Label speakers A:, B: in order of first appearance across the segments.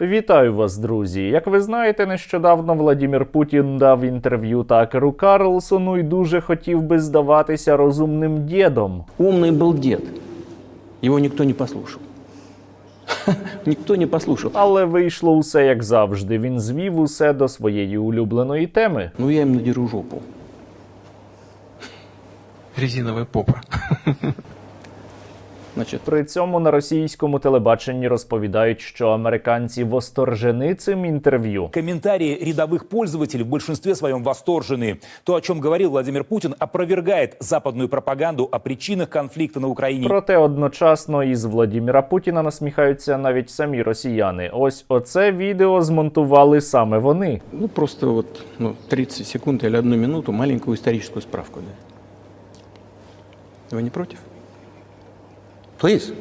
A: Вітаю вас, друзі! Як ви знаєте, нещодавно Владімір Путін дав інтерв'ю Такеру Карлсону і дуже хотів би здаватися розумним дідом.
B: Умный был дед. Его никто не послушал. Никто не послушал.
A: Але вийшло усе як завжди. Він звів усе до своєї улюбленої теми.
B: Ну, я им надеру жопу.
C: резиновая попа.
B: Значит,
A: При цьому на російському телебаченні розповідають, що американці восторжени цим інтерв'ю.
D: Комментарии рядовых пользователей в большинстве своем восторжены. То, о чем говорил Владимир Путин, опровергает западную пропаганду о причинах конфликта на Украине.
A: Проте одночасно із Владіміра Путіна насміхаються навіть самі росіяни. Ось оце відео змонтували саме вони.
B: ну просто вот ну, 30 секунд или одну минуту маленькую историческую справку. Да. Вы не против?
C: Please.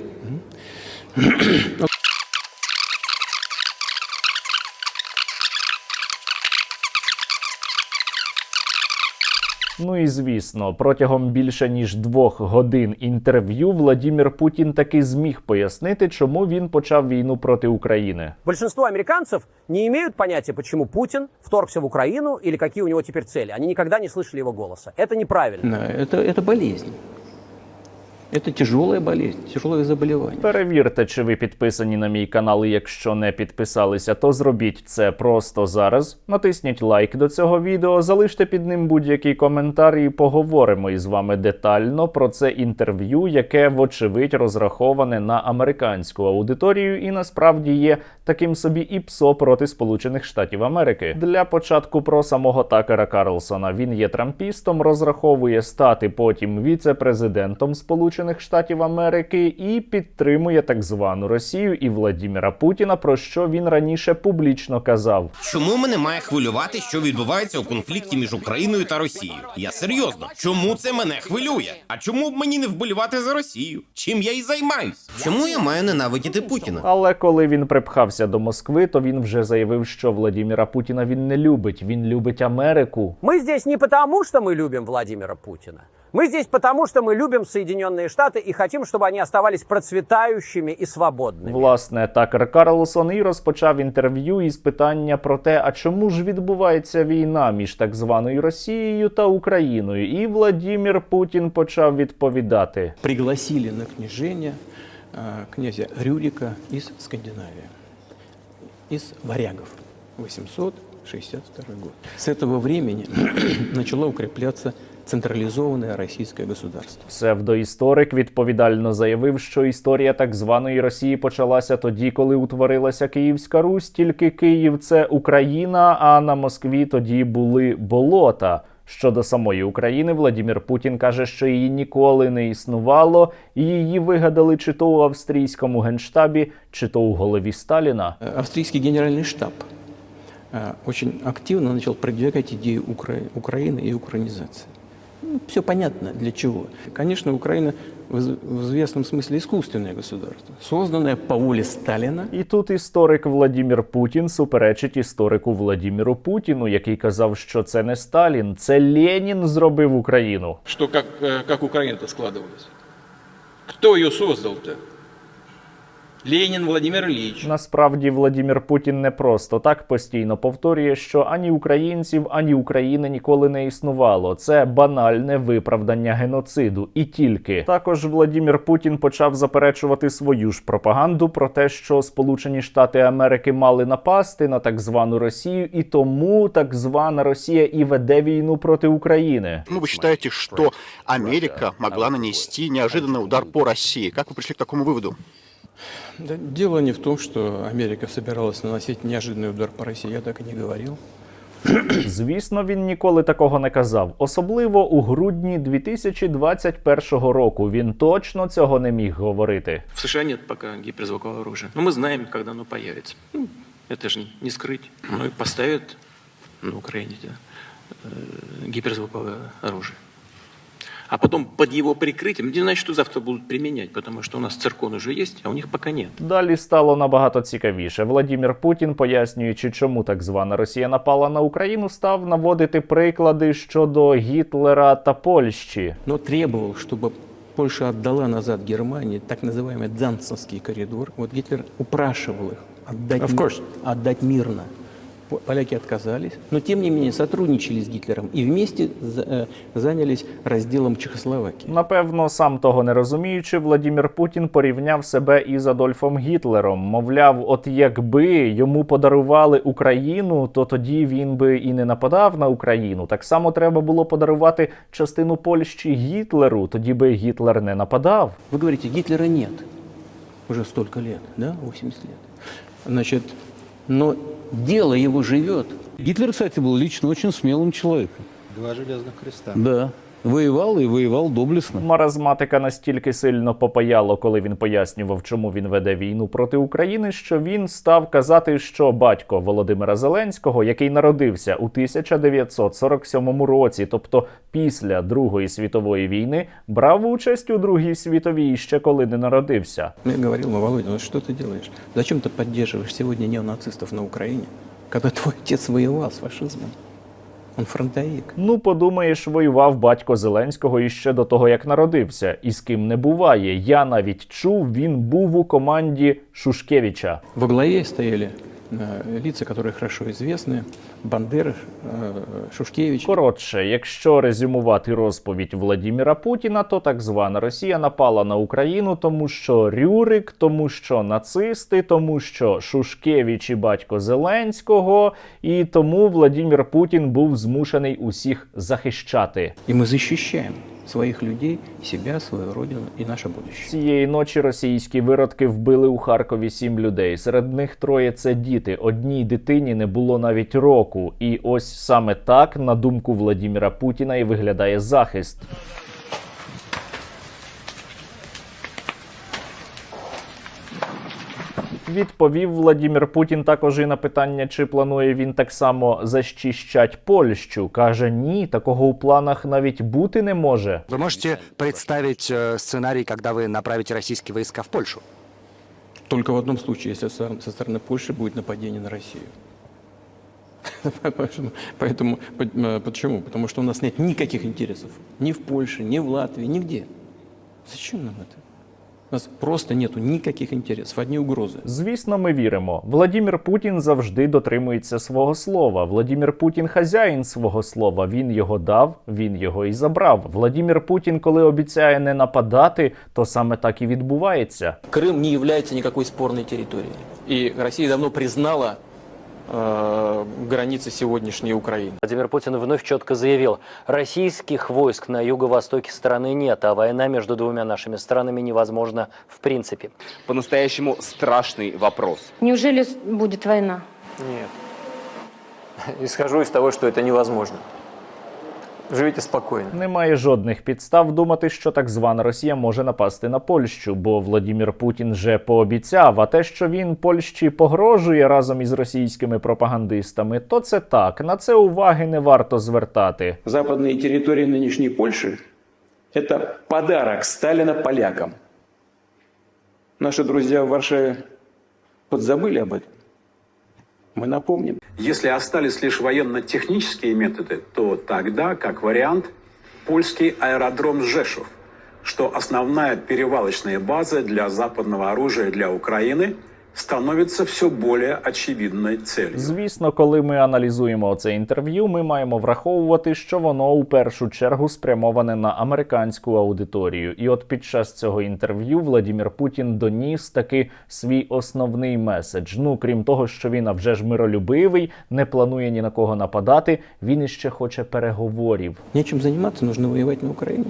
A: Ну і звісно, протягом більше ніж двох годин інтерв'ю Владімір Путін таки зміг пояснити, чому він почав війну проти України.
E: Большинство американцев не имеют понятия, почему Путин вторгся в Украину или какие у него теперь цели. Они никогда не слышали его голоса. Это неправильно.
B: Да, это, это болезнь. Это тяжелая болезнь, тяжелое заболевание.
A: Перевірте, чи ви підписані на мій канал. І якщо не підписалися, то зробіть це просто зараз. Натисніть лайк до цього відео, залиште під ним будь-який коментар і поговоримо із вами детально про це інтерв'ю, яке вочевидь розраховане на американську аудиторію і насправді є таким собі ІПСО проти Сполучених Штатів Америки. Для початку про самого Такера Карлсона. Він є трампістом, розраховує стати потім віце-президентом Сполучених Штатів Америки і підтримує так звану Росію і Владіміра Путіна, про що він раніше публічно казав.
F: Чому мене має хвилювати, що відбувається у конфлікті між Україною та Росією? Я серйозно, чому це мене хвилює? А чому б мені не вболівати за Росію? Чим я і займаюсь? Чому я маю ненавидіти Путіна?
A: Але коли він припхався до Москви, то він вже заявив, що Владіміра Путіна він не любить. Він любить Америку.
E: Мы здесь не потому, что мы любим Владимира Путина. Мы здесь потому, что мы любим Соединенные Штаты и хотим, чтобы они оставались процветающими и свободными.
A: Власне, Такер Карлсон і розпочав інтерв'ю із питання про те, а чому ж відбувається війна між так званою Росією та Україною. І Владімір Путін почав відповідати.
B: Пригласили на княжение э, князя Рюрика из Скандинавии, из варягов, 862 год. С этого времени начало укрепляться централизованное российское государство.
A: Псевдоісторик відповідально заявив, що історія так званої Росії почалася тоді, коли утворилася Київська Русь. Тільки Київ це Україна, а на Москві тоді були болота. Щодо самої України, Владімір Путін каже, що її ніколи не існувало, і її вигадали чи то у австрійському генштабі, чи то у голові Сталіна.
B: Э, Австрийский генеральный штаб э, очень активно начал продвигать идею Укра- Украины и украинизации. все понятно для чего. Конечно, Украина в из- в известном смысле искусственное государство, созданное по воле Сталина.
A: І тут історик Владімір Путін суперечить історику Владіміру Путіну, який казав, що це не Сталін, це Ленін зробив Україну.
G: что как, э, как Украина-то складывалась. Кто ее создал-то? Ленин Владимир Ильич.
A: Насправді Владімір Путін не просто так постійно повторює, що ані українців, ані України ніколи не існувало. Це банальне виправдання геноциду. І тільки також Владімір Путін почав заперечувати свою ж пропаганду про те, що Сполучені Штати Америки мали напасти на так звану Росію, і тому так звана Росія і веде війну проти України.
H: Ну, вы считаете, что Америка могла нанести неожиданный удар по России? Как вы пришли к такому выводу?
B: Да, дело не в том, что Америка собиралась наносить неожиданный удар по России, я так и не говорил.
A: Звісно, він ніколи такого не казав. Особливо у грудні 2021 року. Він точно цього не міг говорити.
I: В США нет пока гиперзвукового оружия. Но мы знаем, когда оно появится. Ну, это же не скрыть. Ну и поставят на Украине да, э, гиперзвуковое оружие. А потом под его прикрытием, не значит, что завтра будут применять, потому что у нас циркон уже есть, а у них пока нет.
A: Далі стало набагато цікавіше. Владімір Путін, пояснюючи, чому так звана Росія напала на Україну, став наводити приклади щодо Гітлера та Польщі.
B: Но требовал, чтобы Польша отдала назад Германии так называемый Данцевский коридор. Вот Гитлер упрашивал их отдать,
G: Of
B: ми-
G: course.
B: отдать мирно. По- Поляки отказались, но тем не менее сотрудничали с Гитлером и вместе за- э, занялись разделом Чехословакии.
A: Напевно, сам того не розуміючи, Владімір Путін порівняв себе із Адольфом Гітлером. Мовляв, от якби йому подарували Україну, то тоді він би і не нападав на Україну. Так само треба було подарувати частину Польщі Гітлеру, тоді би Гітлер не нападав.
B: Вы говорите, Гитлера нет. Уже столько лет, да, 80 лет. Значит, но дело его живет.
J: Гитлер, кстати, был лично очень смелым человеком.
C: Два железных креста.
J: Да. Воевал и воевал доблестно.
A: Маразматика настільки сильно попаяло, коли він пояснював, чому він веде війну проти України, що він став казати, що батько Володимира Зеленського, який народився у 1947 році, тобто після Другої світової війни, брав участь у Другій світовій ще коли не народився.
B: Я говорил, ну, Володя, ну что ты делаешь? Зачем ты поддерживаешь сегодня неонацистов на Украине, когда твой отец воевал с фашизмом? Он фронтовик.
A: Ну, подумаєш, воював батько Зеленського іще до того, як народився, і з ким не буває. Я навіть чув, він був у команді Шушкевича.
B: Во главі стояли лица, которые хорошо известны. Бандера, э, Шушкевич.
A: Коротше, якщо резюмувати розповідь Владіміра Путіна, то так звана Росія напала на Україну, тому що Рюрик, тому що нацисти, тому що Шушкевич і батько Зеленського, і тому Владімір Путін був змушений усіх захищати.
B: И мы защищаем своих людей, себе, свою родину і наше будущее.
A: Цієї ночі російські виродки вбили у Харкові сім людей. Серед них троє це діти. Одній дитині не було навіть року. І ось саме так, на думку Владіміра Путіна, і виглядає захист. Відповів Владімір Путін також і на питання, чи планує він так само защищать Польщу. Каже: ні, такого у планах навіть бути не може.
K: Вы можете представить э, сценарий, когда вы направите российские войска в Польшу?
B: Только в одном случае, если со со стороны Польши будет нападение на Россию. Поэтому, поэтому, по- э, почему? Потому что у нас нет никаких интересов. Ни в Польше, ни в Латвии, нигде. Зачем нам это? У нас просто нету ніяких інтересів, одні угрози.
A: Звісно, ми віримо. Владімір Путін завжди дотримується свого слова. Владімір Путін хазяїн свого слова. Він його дав, він його і забрав. Владімір Путін, коли обіцяє не нападати, то саме так і відбувається.
G: Крим не є ніякою спорною територією, і Росія давно признала э, границы сегодняшней Украины.
E: Владимир Путин вновь четко заявил, российских войск на юго-востоке страны нет, а война между двумя нашими странами невозможна в принципе.
F: По-настоящему страшный вопрос.
L: Неужели будет война?
G: Нет. Исхожу из того, что это невозможно. Живите спокойно.
A: Немає жодних підстав думати, що так звана Росія може напасти на Польщу, бо Владімір Путін вже пообіцяв. А те, що він Польщі погрожує разом із російськими пропагандистами, то це так. На це уваги не варто звертати.
G: Западные территории нынешней Польши – это подарок Сталина полякам. Наши друзья в Варшаве подзабыли об этом. Мы напомним.
I: Если остались лишь военно-технические методы, то тогда, как вариант, польский аэродром Жешов, что основная перевалочная база для западного оружия для Украины, становится все более очевидной целью.
A: Звісно, коли ми аналізуємо це інтерв'ю, ми маємо враховувати, що воно у першу чергу спрямоване на американську аудиторію. І от під час цього інтерв'ю Владімір Путін доніс таки свій основний меседж. Ну крім того, що він а вже ж миролюбивий, не планує ні на кого нападати. Він іще хоче переговорів.
B: Нечем заниматься, нужно воевать на Украине.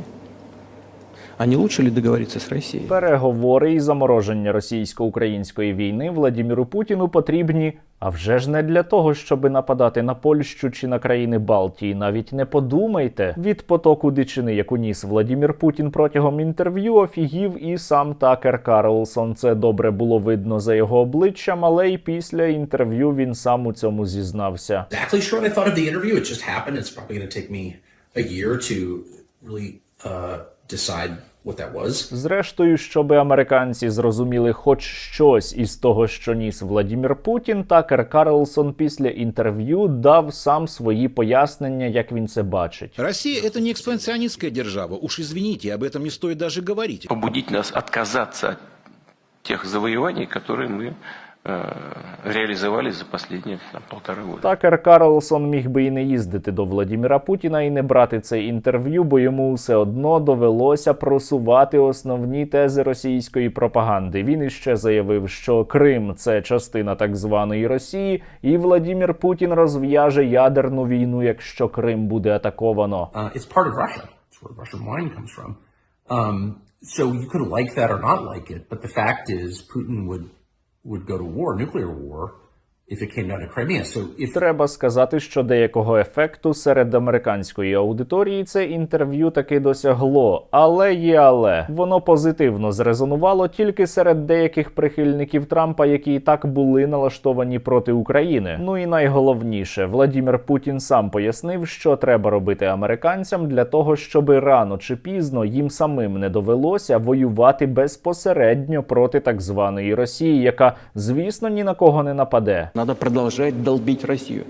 B: А не лучше ли договориться с Россией?
A: Переговори і замороження російсько-української війни Владіміру Путіну потрібні. А вже ж не для того, щоби нападати на Польщу чи на країни Балтії. Навіть не подумайте. Від потоку дичини, яку ніс Владімір Путін протягом інтерв'ю, офігів і сам Такер Карлсон. Це добре було видно за його обличчям, але й після інтерв'ю він сам у цьому зізнався.
K: Really uh, decide what that was.
A: Зрештою, щоби американці зрозуміли хоч щось із того, що ніс Владімір Путін, Такер Карлсон після інтерв'ю дав сам свої пояснення, як він це бачить.
K: Россия – это не экспансионистская держава. Уж извините, об этом не стоит даже говорить.
I: Побудить нас отказаться от тех завоеваний, которые мы э, за последние там, полтора года.
A: Такер Карлсон міг би і не їздити до Владіміра Путіна і не брати це інтерв'ю, бо йому все одно довелося просувати основні тези російської пропаганди. Він іще заявив, що Крим це частина так званої Росії, і Владімір Путін розв'яже ядерну війну, якщо Крим буде атаковано.
K: Uh, it's part of Russia. It's where Russian wine comes from. Um, so you could like that or not like it, but the fact is Putin would would go to war, nuclear war,
A: Треба сказати, що деякого ефекту серед американської аудиторії це інтерв'ю таки досягло. Але є але воно позитивно зрезонувало тільки серед деяких прихильників Трампа, які і так були налаштовані проти України. Ну і найголовніше, Владімір Путін сам пояснив, що треба робити американцям для того, щоб рано чи пізно їм самим не довелося воювати безпосередньо проти так званої Росії, яка, звісно, ні на кого не нападе.
B: Надо продолжать долбить Россию,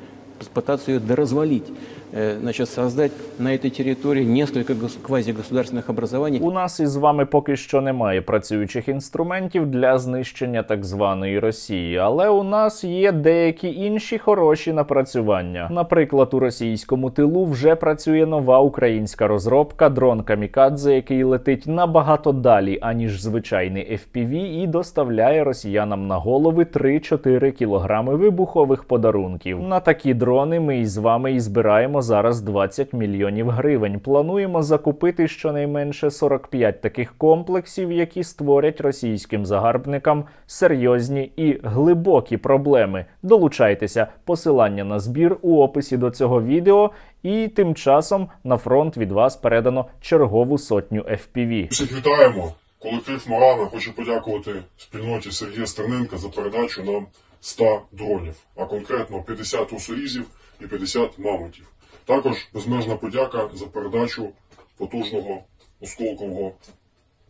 B: пытаться ее доразвалить, э, значит, создать на этой территории несколько гос- квазигосударственных образований.
A: У нас із вами поки що немає працюючих інструментів для знищення так званої Росії, але у нас є деякі інші хороші напрацювання. Наприклад, у російському тилу вже працює нова українська розробка дрон Камікадзе, який летить набагато далі, аніж звичайний FPV, і доставляє росіянам на голови 3-4 кілограми вибухових подарунків. На такі дрони ми із вами і збираємо зараз 20 мільйонів гривень. Плануємо закупити щонайменше 45 таких комплексів, які створять російським загарбникам серйозні і глибокі проблеми. Долучайтеся. Посилання на збір у описі до цього відео. І тим часом на фронт від вас передано чергову сотню FPV.
M: Всіх вітаємо. Колектив Морана хоче подякувати спільноті Сергія Стерненка за передачу нам 100 дронів, а конкретно 50 русорізів і 50 мамонтів. Також безмежна подяка за передачу потужного осколкового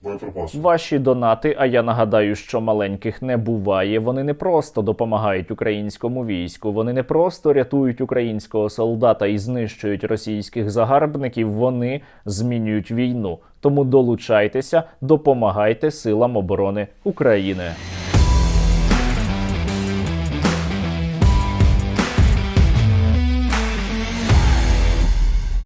M: боєприпасу.
A: Ваші донати, а я нагадаю, що маленьких не буває. Вони не просто допомагають українському війську, вони не просто рятують українського солдата і знищують російських загарбників. Вони змінюють війну. Тому долучайтеся, допомагайте силам оборони України.